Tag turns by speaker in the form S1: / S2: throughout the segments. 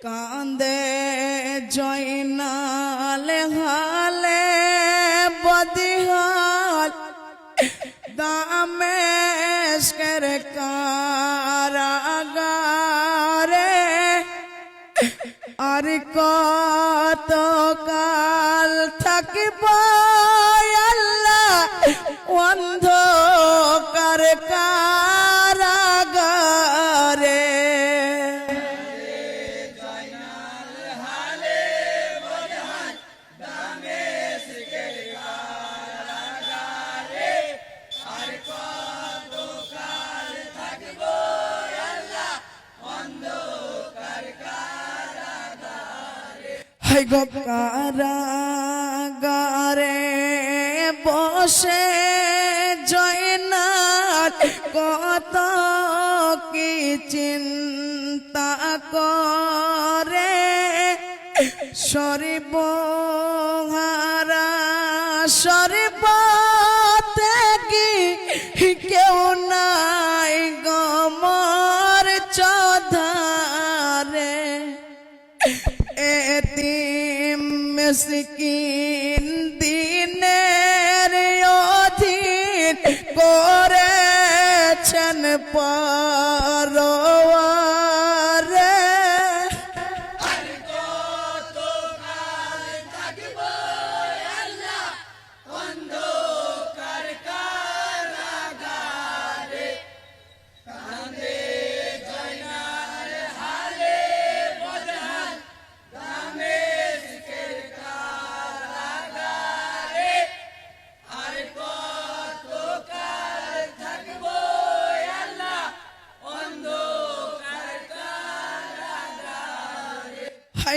S1: কান্দে জয়নাল হালে বদিহাল। দামেশকের কারাগারে আর কত কাল থাকিব আল্লাহ? অন্ধকার গো কারাগারে বসে জয়নাথ কত কি চিন্তা করে? সরিবহারা সরিব কি কেউ সিকি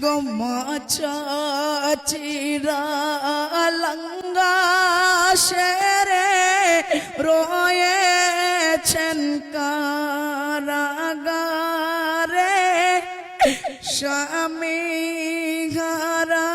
S1: গো মাছ চিরা লঙ্গা শেরে রয়েছেন কারাগারে স্বামী ঘরা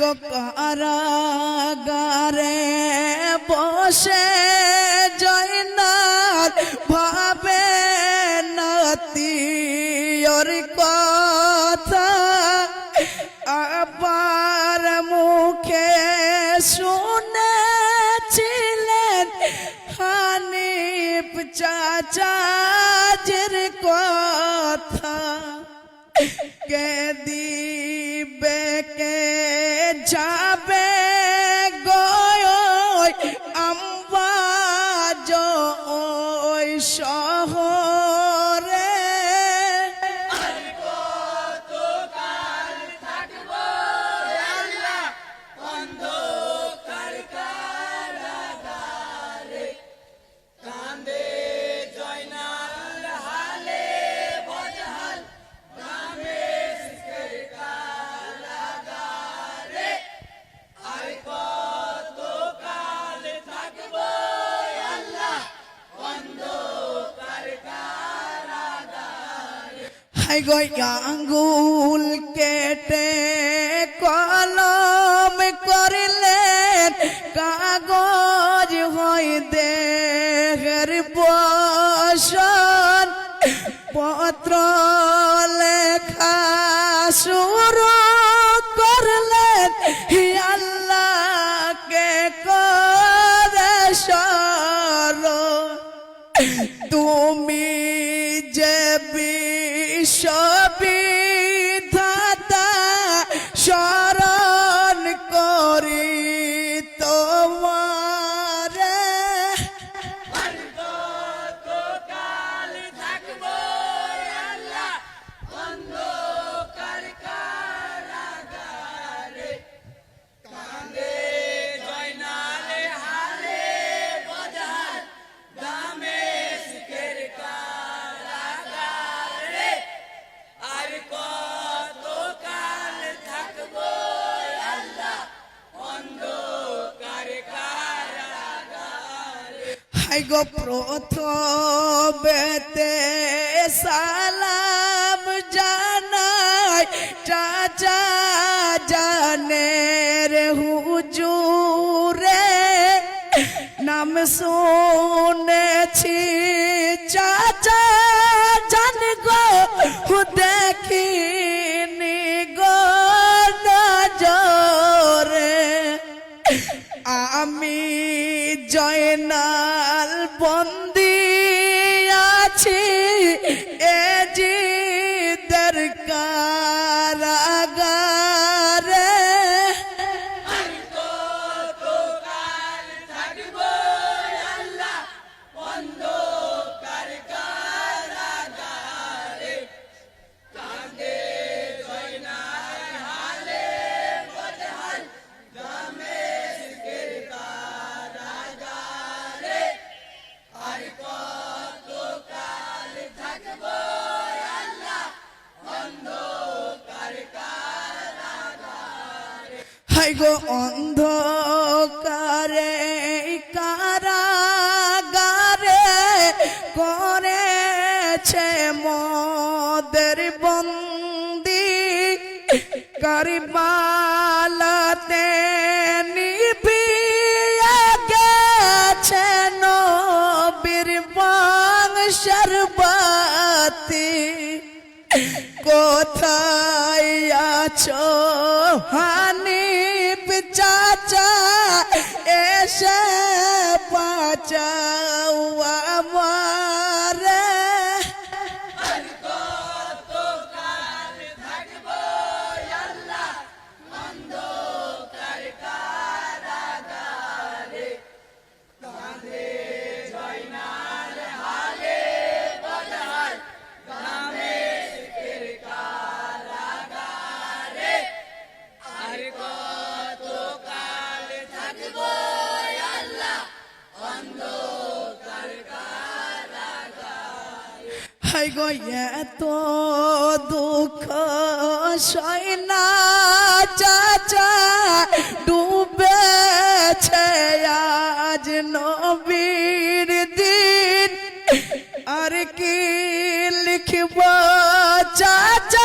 S1: গো কারাগারে বসে জয়নাথ ভাবে নাতি ওর কথা আবার মুখে শুনেছিলেন হানিফ চাচাজের কথা। কে দিবে, কে যাবে আঙ্গুল কেটে কলম করলেন কাগজ হয় দেহের বসন। পত্র প্রথমেতে সালাম জানাই চাচা জানের হুজুরে। নাম শুনেছি জিদের হাই গো অন্ধকারে কারাগারে করেছে মদের বন্দি। কারিবালাতে নিভিয়ে গেছে নবীর কোথায় আছো? হানিফ হাই গো এত দুঃখ সয়না চাচা ডুবেছে আজ নবীর দিন। আর কি লিখব? চাচা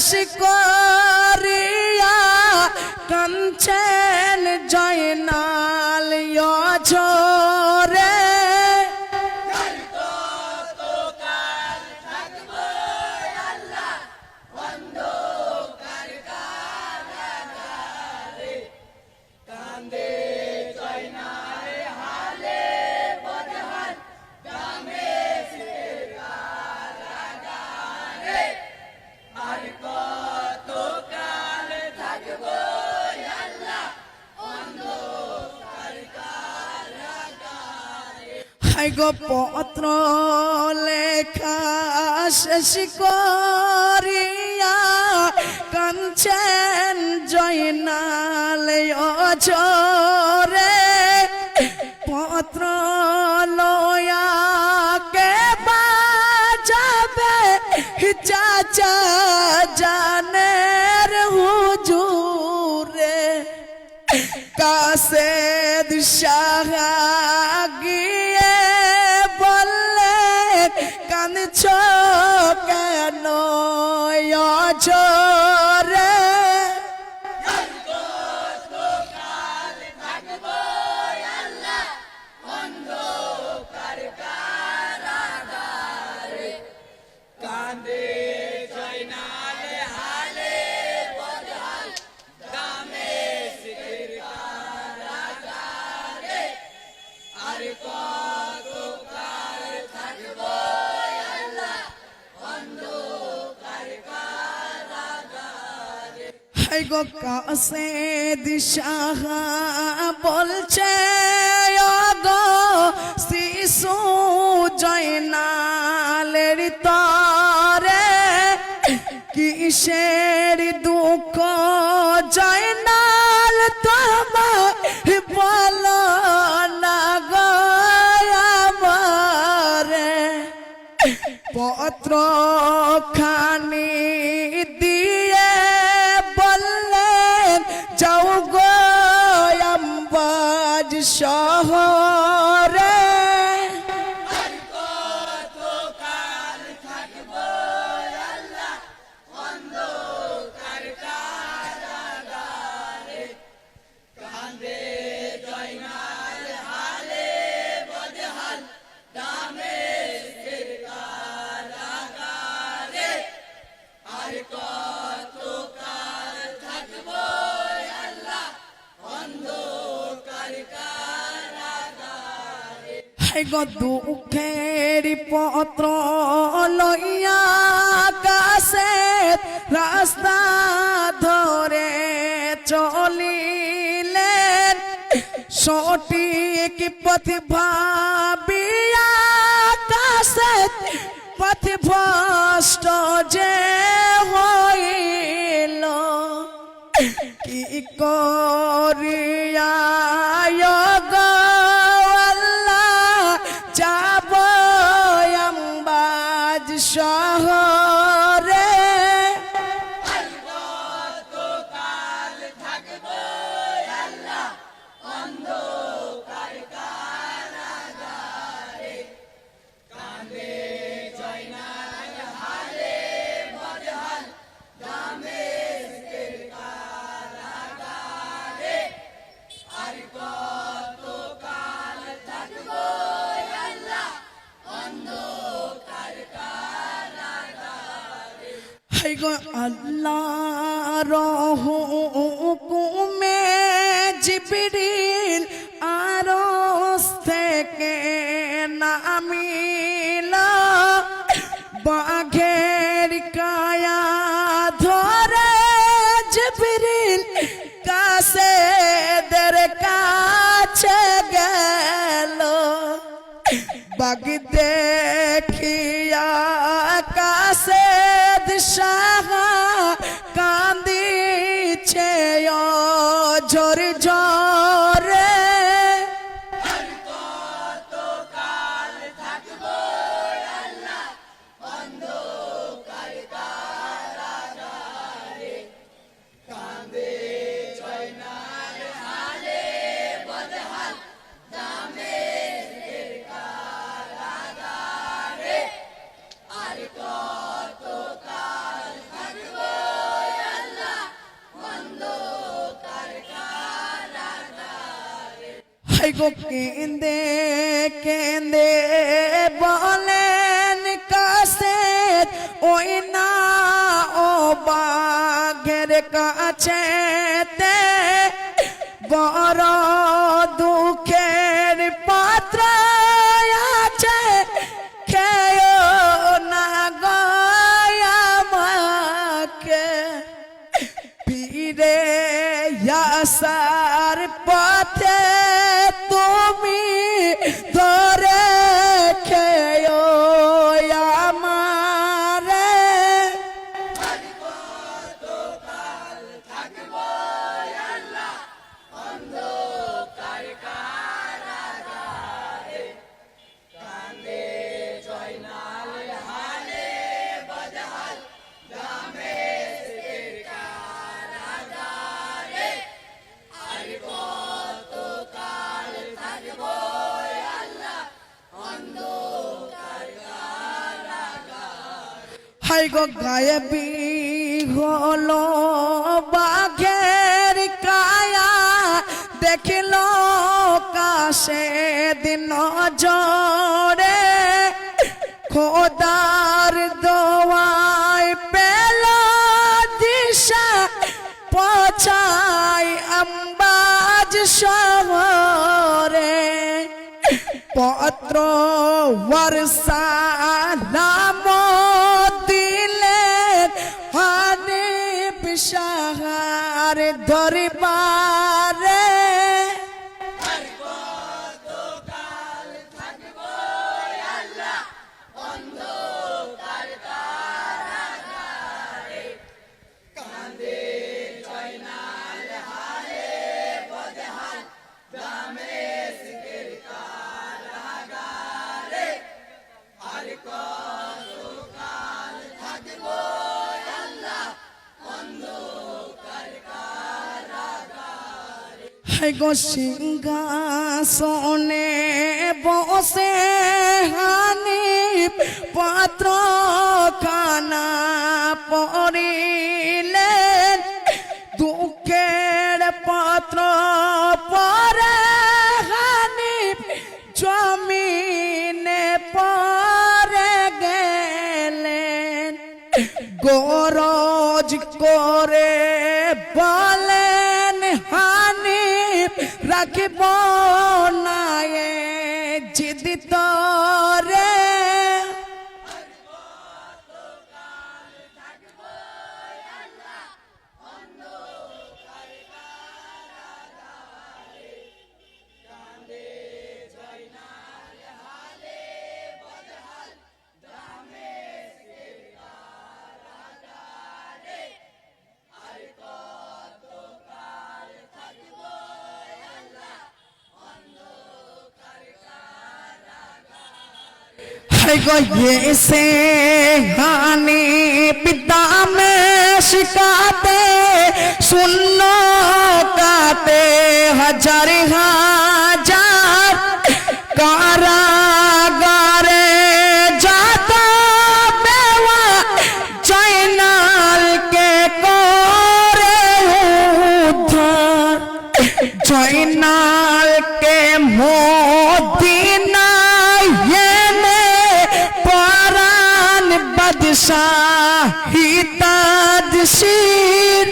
S1: শেষ করিয়া কাঞ্চন জয়নাল গো পত্র লেখা শেষ করিয়া কাঞ্চন জয়নাল অঝরে। পত্র লয়া কে বাজাবে? চাচা জানের হুজুরে। কাসে শাহ Yeah. গো কাসে দিশাহা বলছে গো শিশু জয়নালের তরে কিসের দুঃখ জয়নাল দুঃখের পত্র লইয়া কাছে রাস্তা ধরে চলিলেন। সঠিক পথ ভাবিয়া কাছে, পথ ভষ্ট যে হইল। কি করিয়া আম্বাজ গো আল্লাহ রহুকুমে জিবরিল হাই গো কেন্দে কেন্দে বলেন কাছে ওই না ও বাঘের কাছে বড় হাই গো গায়েবি হলো বাঘের কায়া। দেখিল কাশে দিন জড়ে খোদার দোয়ায় পেল দিশা। পচাই আম্বাজ শহরে। পত্র বর্ষা নাম পিসাহার দরবারে হাই গো সিংহাসনে বসে হানি পাত্র কানা পড়িলেন রাখিব না এ জিদ তরে गो ये से हानि पिता में शिकाते सुनो পরাণ বাদশাহ হিতাদ শির